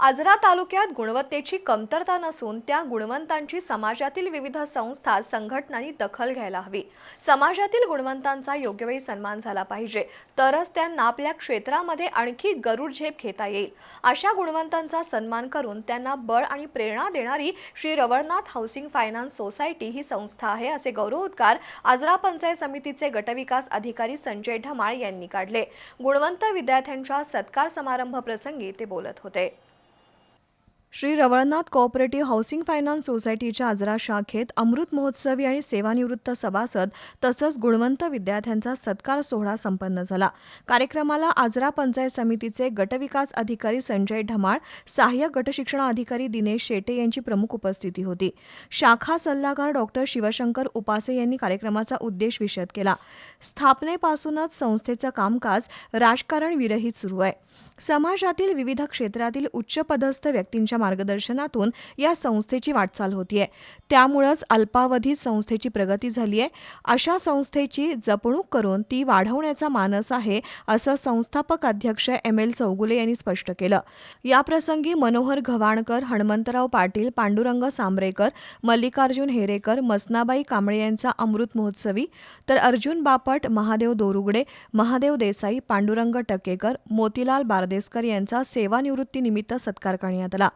आजरा तालुक्यात गुणवत्तेची कमतरता नसून त्या गुणवंतांची समाजातील विविध संस्था संघटनांनी दखल घ्यायला हवी. समाजातील गुणवंतांचा योग्यवेळी सन्मान झाला पाहिजे. तरच त्यांना आपल्या क्षेत्रामध्ये आणखी गरुड झेप घेता येईल. अशा गुणवंतांचा सन्मान करून त्यांना बळ आणि प्रेरणा देणारी Shri Ravalnath housing finance society ही संस्था आहे असे गौरवोद्गार आजरा पंचायत समितीचे गटविकास अधिकारी संजय ढमाळ यांनी काढले. गुणवंत विद्यार्थ्यांच्या सत्कार समारंभ प्रसंगी ते बोलत होते. Shri Ravalnath cooperative housing finance सोसायटीच्या आजरा शाखेत अमृत महोत्सवी आणि सेवानिवृत्त सभासद तसंच गुणवंत विद्यार्थ्यांचा सत्कार सोहळा संपन्न झाला. कार्यक्रमाला आजरा पंचायत समितीचे गटविकास अधिकारी संजय ढमाळ सहाय्यक गटशिक्षण अधिकारी दिनेश शेटे यांची प्रमुख उपस्थिती होती. शाखा सल्लागार डॉक्टर शिवशंकर उपासे यांनी कार्यक्रमाचा उद्देश विशद केला. स्थापनेपासूनच संस्थेचं कामकाज राजकारण विरहित सुरू आहे. समाजातील विविध क्षेत्रातील उच्चपदस्थ व्यक्तींच्या मार्गदर्शनातून या संस्थेची वाटचाल होतीये. त्यामुळंच अल्पावधीत संस्थेची प्रगती झाली आहे अशा संस्थेची जपणूक करून ती वाढवण्याचा मानस आहे असं संस्थापक अध्यक्ष एम एल चौगुले यांनी स्पष्ट केलं. याप्रसंगी मनोहर घवाणकर हणमंतराव पाटील पांडुरंग सांबरेकर मल्लिकार्जुन हेरेकर मसनाबाई कांबळे यांचा अमृत महोत्सवी तर अर्जुन बापट महादेव दोरुगडे महादेव देसाई पांडुरंग टकेकर मोतीलाल बारदेसकर यांचा सेवानिवृत्तीनिमित्त सत्कार करण्यात आला.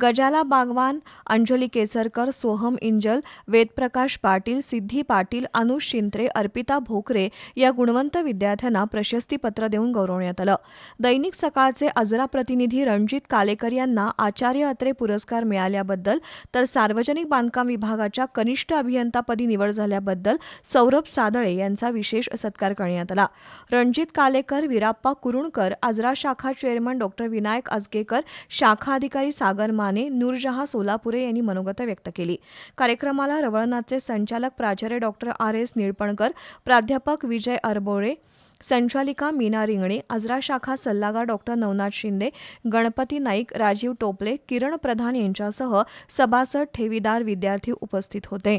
गजाला बागवान अंजली केसरकर सोहम इंजल वेदप्रकाश पाटील सिद्धी पाटील अनुष शिंत्रे अर्पिता भोकरे या गुणवंत विद्यार्थ्यांना प्रशस्तीपत्र देऊन गौरवण्यात आलं. दैनिक सकाळचे अजरा प्रतिनिधी रणजित कालेकर यांना आचार्य अत्रे पुरस्कार मिळाल्याबद्दल तर सार्वजनिक बांधकाम विभागाच्या कनिष्ठ अभियंतापदी निवड झाल्याबद्दल सौरभ सादळे यांचा विशेष सत्कार करण्यात आला. रणजित कालेकर विराप्पा कुरुणकर आजरा शाखा चेअरमन डॉक्टर विनायक अजगेकर शाखा अधिकारी सागर माने नूरजहा सोलापुरे यांनी मनोगत व्यक्त केली. कार्यक्रमाला रवळनाथचे संचालक प्राचार्य डॉक्टर आर. एस. निळपणकर प्राध्यापक विजय अरबोळे संचालिका मीना रिंगणे आजरा शाखा सल्लागार डॉक्टर नवनाथ शिंदे गणपती नाईक राजीव टोपले किरण प्रधान यांच्यासह सभासद ठेवीदार विद्यार्थी उपस्थित होते.